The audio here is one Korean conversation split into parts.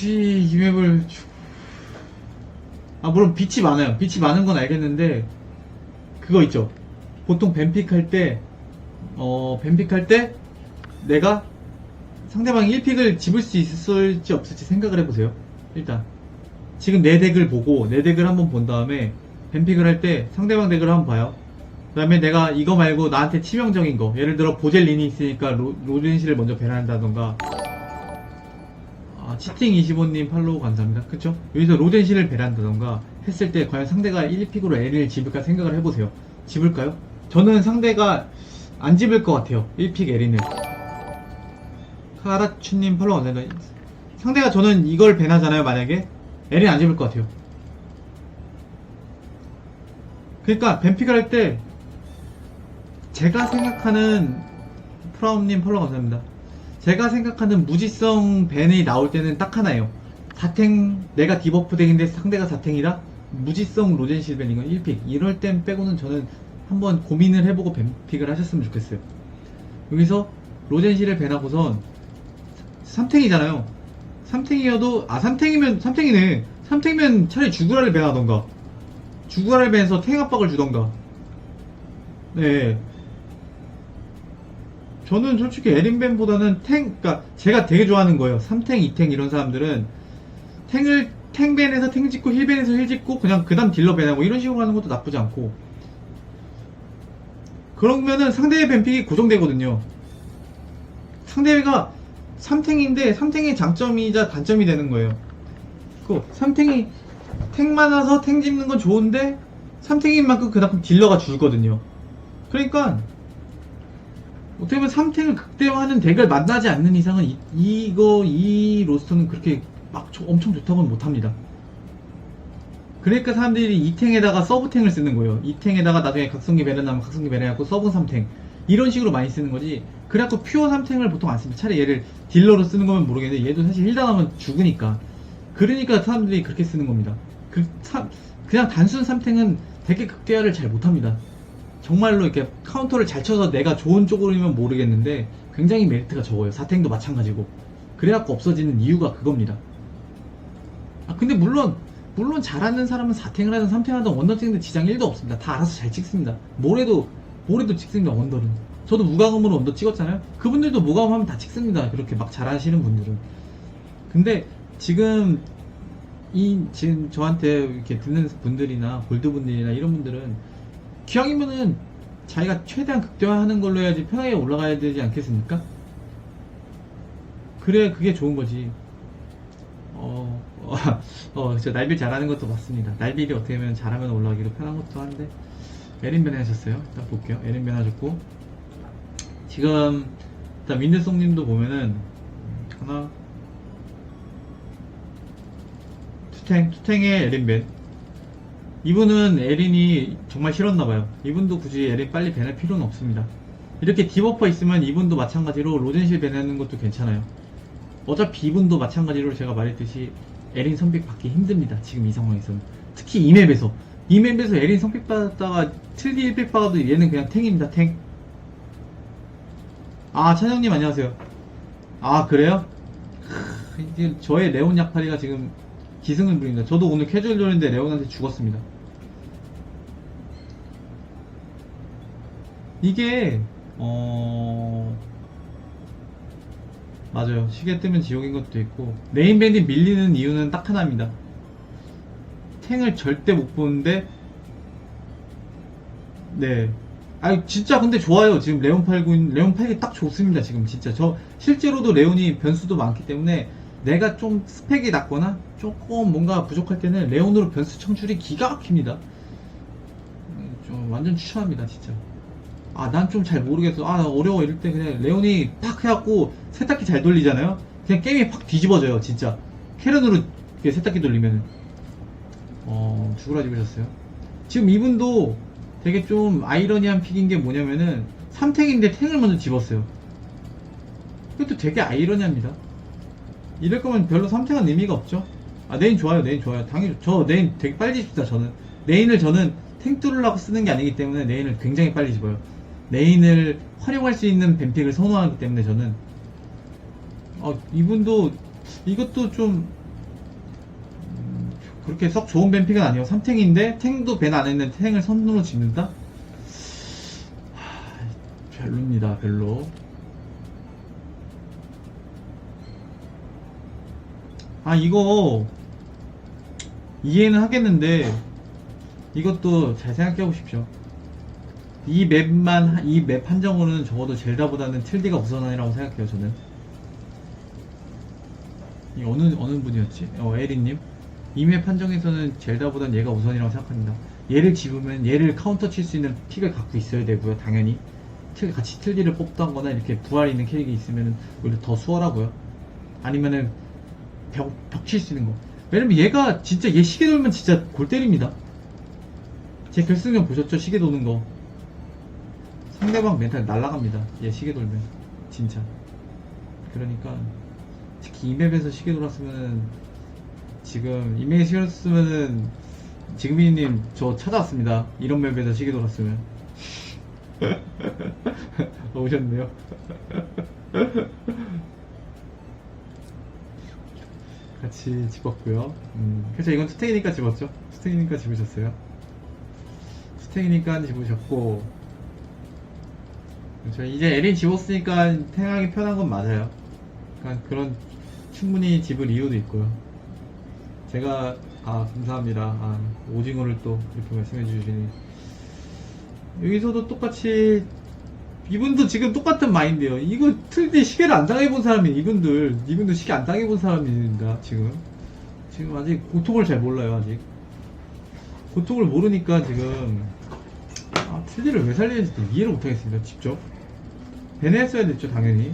굳이 이 맵을 주- 아 물론 빛이 많아요. 빛이 많은 건 알겠는데 그거 있죠. 보통 뱀픽 할때 어 뱀픽 할 때 내가 상대방이 1픽을 집을 수 있을지 없을지 생각을 해보세요. 일단. 지금 내 덱을 보고 내 덱을 한번 본 다음에 뱀픽을 할 때 상대방 덱을 한번 봐요. 그 다음에 내가 이거 말고 나한테 치명적인 거 예를 들어 보젤린이 있으니까 로, 로젠시를 먼저 배난다던가 아, 치팅25님 팔로우 감사합니다. 그쵸? 여기서 로젠시를 배란다던가 했을 때 과연 상대가 1픽으로 L을 집을까 생각을 해보세요. 집을까요? 저는 상대가 안 집을 것 같아요. 1픽 L을. 카라추님 팔로우 감사합니다. 상대가 저는 이걸 배나잖아요, 만약에. L은 안 집을 것 같아요. 그러니까 뱀픽을 할 때 제가 생각하는 프라움님 팔로우 감사합니다. 제가 생각하는 무지성 벤이 나올 때는 딱 하나예요. 사탱, 내가 디버프 덱인데 상대가 사탱이라 무지성 로젠 실 벤 이건 1픽. 이럴 땐 빼고는 저는 한번 고민을 해보고 벤픽을 하셨으면 좋겠어요. 여기서 로젠실을 벤하고선 3탱이잖아요. 3탱이어도, 아, 3탱이면, 3탱이네. 3탱이면 차라리 주구라를 벤하던가. 주구라를 벤해서 탱 압박을 주던가. 네. 저는 솔직히 에린벤보다는 탱, 그니까 제가 되게 좋아하는 거예요. 3탱, 2탱 이런 사람들은 탱을, 탱벤에서 탱 짓고 힐벤에서 힐 짓고 그냥 그 다음 딜러 벤하고 이런 식으로 하는 것도 나쁘지 않고 그러면은 상대의 벤픽이 고정되거든요. 상대가 3탱인데 3탱의 장점이자 단점이 되는 거예요. 그 3탱이 탱 많아서 탱 짓는 건 좋은데 3탱인 만큼 그만큼 딜러가 줄거든요. 그러니까 어떻게 보면 3탱을 극대화하는 덱을 만나지 않는 이상은 이, 이거 이 로스터는 그렇게 막 조- 엄청 좋다고는 못합니다. 그러니까 사람들이 2탱에다가 서브탱을 쓰는 거예요. 2탱에다가 나중에 각성기 배려 나면 각성기 배려하고 서브 3탱 이런 식으로 많이 쓰는 거지. 그래갖고 퓨어 3탱을 보통 안 씁니다. 차라리 얘를 딜러로 쓰는 거면 모르겠는데 얘도 사실 힐 당하면 죽으니까. 그러니까 사람들이 그렇게 쓰는 겁니다. 그, 사- 그냥 단순 3탱은 되게 극대화를 잘 못합니다. 정말로 이렇게 카운터를 잘 쳐서 내가 좋은 쪽으로면 모르겠는데 굉장히 메리트가 적어요. 사탱도 마찬가지고. 그래갖고 없어지는 이유가 그겁니다. 아 근데 물론 물론 잘하는 사람은 4탱을 하든 3탱 하든 원더 찍는데 지장 1도 없습니다. 다 알아서 잘 찍습니다. 모래도 모래도 찍습니다. 원더는. 저도 무과금으로 원더 찍었잖아요. 그분들도 무과금 하면 다 찍습니다. 그렇게 막 잘하시는 분들은. 근데 지금 이 지금 저한테 이렇게 듣는 분들이나 골드 분들이나 이런 분들은 기왕이면은 자기가 최대한 극대화하는 걸로 해야지 편하게 올라가야 되지 않겠습니까? 그래 그게 좋은 거지. 어, 어, 어, 저 날빌 잘하는 것도 맞습니다. 날빌이 어떻게 보면 잘하면 올라가기도 편한 것도 한데 에린 변 하셨어요. 일단 볼게요. 에린 변 하셨고 지금 일단 윈드송님도 보면은 하나 투탱 투탱의 에린 벤 이분은 에린이 정말 싫었나봐요. 이분도 굳이 에린 빨리 밴할 필요는 없습니다. 이렇게 디버퍼 있으면 이분도 마찬가지로 로젠실 밴하는 것도 괜찮아요. 어차피 이분도 마찬가지로 제가 말했듯이 에린 선픽 받기 힘듭니다. 지금 이 상황에서는. 특히 이 맵에서. 이 맵에서 에린 선픽 받았다가 틀디 1픽 받아도 얘는 그냥 탱입니다, 탱. 아, 찬영님 안녕하세요. 아, 그래요? 크, 저의 레온 약팔이가 지금 기승을 부립니다. 저도 오늘 캐주얼전인데 레온한테 죽었습니다. 이게 어 맞아요. 시계 뜨면 지옥인 것도 있고 메인밴이 밀리는 이유는 딱 하나입니다. 탱을 절대 못 보는데 네. 아 진짜 근데 좋아요. 지금 레온 팔고 있는 레온 팔기 딱 좋습니다. 지금 진짜 저 실제로도 레온이 변수도 많기 때문에 내가 좀 스펙이 낮거나 조금 뭔가 부족할 때는 레온으로 변수 청출이 기가 막힙니다. 음, 좀 완전 추천합니다, 진짜. 아, 난 좀 잘 모르겠어. 아, 나 어려워. 이럴 때 그냥 레온이 팍 해갖고 세탁기 잘 돌리잖아요? 그냥 게임이 팍 뒤집어져요, 진짜. 캐런으로 세탁기 돌리면은. 어, 죽으라 집으셨어요. 지금 이분도 되게 좀 아이러니한 픽인 게 뭐냐면은 3탱인데 탱을 먼저 집었어요. 이것도 되게 아이러니합니다. 이럴 거면 별로 3탱은 의미가 없죠. 아, 네인 좋아요, 네인 좋아요. 당연히, 저 네인 되게 빨리 집다, 저는. 네인을 저는 탱 뚫으려고 쓰는 게 아니기 때문에 네인을 굉장히 빨리 집어요. 네인을 활용할 수 있는 뱀픽을 선호하기 때문에 저는. 어, 이분도, 이것도 좀 그렇게 썩 좋은 뱀픽은 아니에요. 3탱인데 탱도 밴 안 했는데 탱을 선으로 짓는다? 하, 별로입니다. 별로. 아 이거 이해는 하겠는데 이것도 잘 생각해 보십시오. 이 맵만 이 맵 한정으로는 적어도 젤다보다는 틀디가 우선이라고 생각해요 저는. 이 어느 어느 분이었지? 어 에리님. 이맵 판정에서는 젤다보단 얘가 우선이라고 생각합니다. 얘를 집으면 얘를 카운터 칠 수 있는 픽을 갖고 있어야 되고요, 당연히. 틀, 같이 틀디를 뽑던거나 이렇게 부활 있는 캐릭이 있으면 오히려 더 수월하고요. 아니면은 벽, 벽 칠 수 있는 거. 왜냐면 얘가 진짜 얘 시계 돌면 진짜 골 때립니다. 제 결승전 보셨죠? 시계 도는 거. 상대방 멘탈 날라갑니다. 얘 시계 돌면. 진짜. 그러니까 특히 이 맵에서 시계 돌았으면은 지금 이 맵에 시계 돌았으면은 지금이님 저 찾아왔습니다. 이런 맵에서 시계 돌았으면. 오셨네요. 같이 집었고요. 음, 그래서 이건 투탱이니까 집었죠. 투탱이니까 집으셨어요. 투탱이니까 집으셨고 그렇죠. 이제 에린 집었으니까 탱하기 편한 건 맞아요. 그러니까 그런 충분히 집을 이유도 있고요. 제가 아 감사합니다. 아, 오징어를 또 이렇게 말씀해 주시니 여기서도 똑같이 이분도 지금 똑같은 마인드예요. 이거 틀디 시계를 안 당해본 사람이 이분들 이분도 시계 안 당해본 사람입니다. 지금 지금 아직 고통을 잘 몰라요. 아직 고통을 모르니까 지금 아, 틀디를 왜 살리는지 도 이해를 못하겠습니다. 직접 배내했어야 됐죠, 당연히.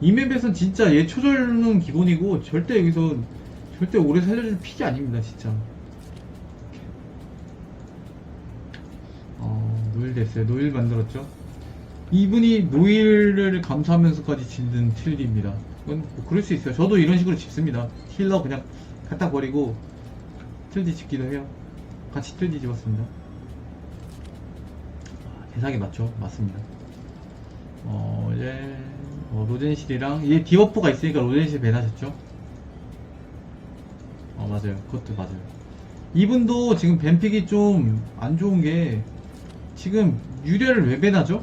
이 맵에선 진짜 얘 초절은 기본이고 절대 여기서 절대 오래 살려줄 픽이 아닙니다, 진짜. 어, 노일 됐어요. 노일 만들었죠. 이분이 노일을 감수하면서까지 짓는 틀리입니다. 이건 뭐 그럴 수 있어요. 저도 이런 식으로 짓습니다. 힐러 그냥 갖다 버리고 틀디 짓기도 해요. 같이 틀디 집었습니다. 아, 대상이 맞죠? 맞습니다. 어, 이제 어, 로젠실이랑 얘 디버프가 있으니까 로젠실 배나셨죠? 어 맞아요. 그것도 맞아요. 이분도 지금 뱀픽이 좀 안 좋은 게 지금 유리아를 왜 배나죠?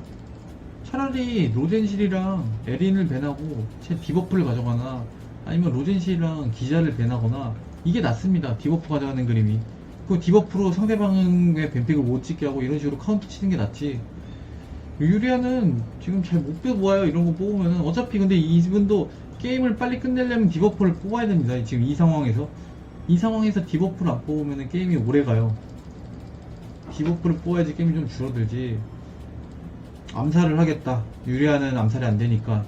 차라리 로젠실이랑 에린을 배나고 제 디버프를 가져가나 아니면 로젠실이랑 기자를 배나거나 이게 낫습니다. 디버프 가져가는 그림이. 그 디버프로 상대방의 뱀픽을 못 찍게 하고 이런 식으로 카운터 치는 게 낫지. 유리아는 지금 잘 못 뽑아요. 이런 거 뽑으면은 어차피 근데 이분도 게임을 빨리 끝내려면 디버프를 뽑아야 됩니다. 지금 이 상황에서 이 상황에서 디버프를 안 뽑으면 게임이 오래 가요. 디버프를 뽑아야지 게임이 좀 줄어들지. 암살을 하겠다. 유리아는 암살이 안 되니까.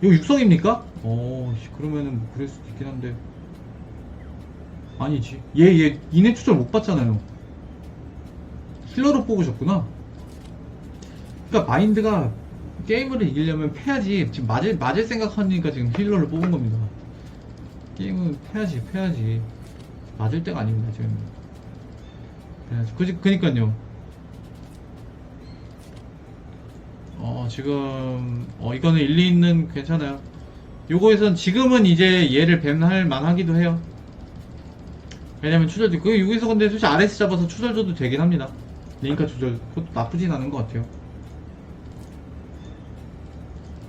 이거 육성입니까? 어, 씨, 그러면은 뭐 그럴 수도 있긴 한데. 아니지. 얘, 얘, 이내 추절 못 봤잖아요. 힐러로 뽑으셨구나. 그러니까 마인드가 게임을 이기려면 패야지. 지금 맞을, 맞을 생각하니까 지금 힐러를 뽑은 겁니다. 게임은 패야지, 패야지. 맞을 때가 아닙니다, 지금. 그지, 그니까요. 어, 지금, 어, 이거는 일리 있는, 괜찮아요. 요거에선 지금은 이제 얘를 밴할 만하기도 해요. 왜냐면 추절도, 그, 여기서 근데 솔직히 RS 잡아서 추절 줘도 되긴 합니다. 링카 추절. 그것도 나쁘진 않은 것 같아요.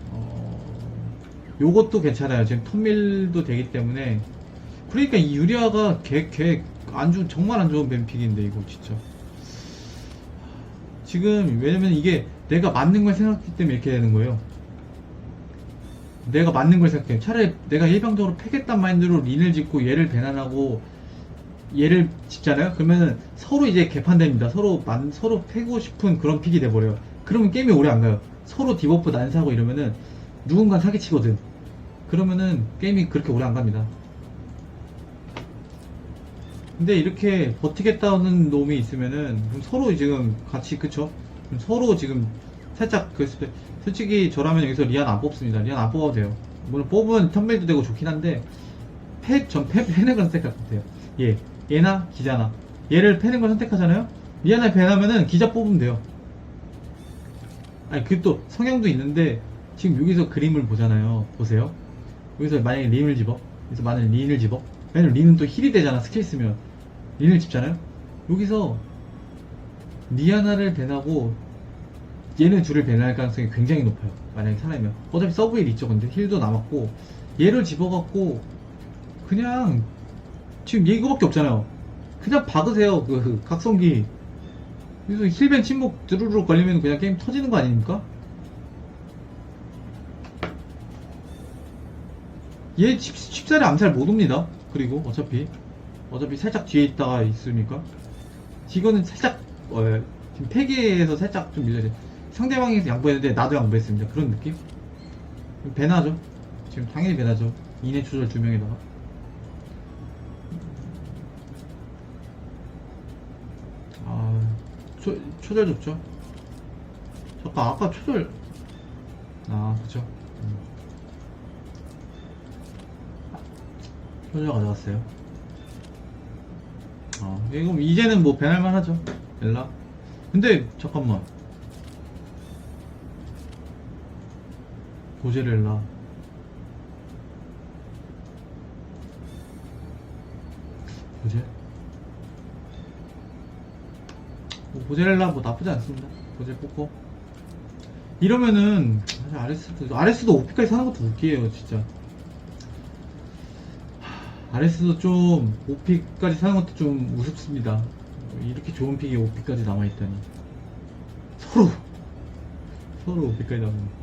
어, 요것도 괜찮아요. 지금 턴밀도 되기 때문에. 그러니까 이 유리아가 걔, 걔, 안 좋은, 정말 안 좋은 뱀픽인데, 이거 진짜. 지금, 왜냐면 이게 내가 맞는 걸 생각했기 때문에 이렇게 되는 거예요. 내가 맞는 걸 생각해. 차라리 내가 일방적으로 패겠단 마인드로 린을 짓고 얘를 배난하고 얘를 짓잖아요? 그러면 서로 이제 개판됩니다. 서로 만, 서로 패고 싶은 그런 픽이 돼버려요. 그러면 게임이 오래 안 가요. 서로 디버프 난사하고 이러면은 누군가 사기치거든. 그러면은 게임이 그렇게 오래 안 갑니다. 근데 이렇게 버티겠다는 놈이 있으면은 그럼 서로 지금 같이 그쵸? 그럼 서로 지금 살짝 그 스페- 솔직히 저라면 여기서 리안 안 뽑습니다. 리안 안 뽑아도 돼요. 물론 뽑으면 턴밀도 되고 좋긴 한데 패, 패는 걸 선택할 것 같아요. 얘, 얘나 기자나 얘를 패는 걸 선택하잖아요. 리안을 배나면은 기자 뽑으면 돼요. 아니 그 또 성향도 있는데 지금 여기서 그림을 보잖아요. 보세요. 여기서 만약에 린을 집어. 여기서 만약에 린을 집어. 왜냐면 리는 또 힐이 되잖아 스킬 쓰면 린을 집잖아요? 여기서 리아나를 밴하고 얘는 둘을 밴할 가능성이 굉장히 높아요. 만약에 살아면. 어차피 서브힐 있죠 근데. 힐도 남았고. 얘를 집어갖고 그냥 지금 얘 이거밖에 없잖아요. 그냥 박으세요 그 각성기. 그래서 힐벤 침묵 드르륵 걸리면 그냥 게임 터지는 거 아닙니까? 얘 쉽, 쉽사리 암살 못 옵니다. 그리고 어차피 어차피 살짝 뒤에 있다가 있으니까 이거는 살짝 어, 예. 지금 패기에서 살짝 좀 밀려져. 상대방에서 양보했는데 나도 양보했습니다. 그런 느낌? 배나죠. 지금 당연히 배나죠. 이내 조절 두 명에다가. 아 초, 초절 좋죠. 잠깐 아까 초절 아 그쵸. 음. 효자 가져갔어요. 아, 이거 이제는 뭐 배날만 하죠. 엘라. 근데, 잠깐만. 고제렐라. 고제? 뭐 고제렐라 뭐 나쁘지 않습니다. 고제 뽑고. 이러면은, 사실 아레스도, 아레스도 오피까지 사는 것도 웃기해요, 진짜. 아레스도 좀 5픽까지 사는 것도 좀 우습습니다. 이렇게 좋은 픽이 5픽까지 남아있다니. 서로, 서로 5픽까지 남는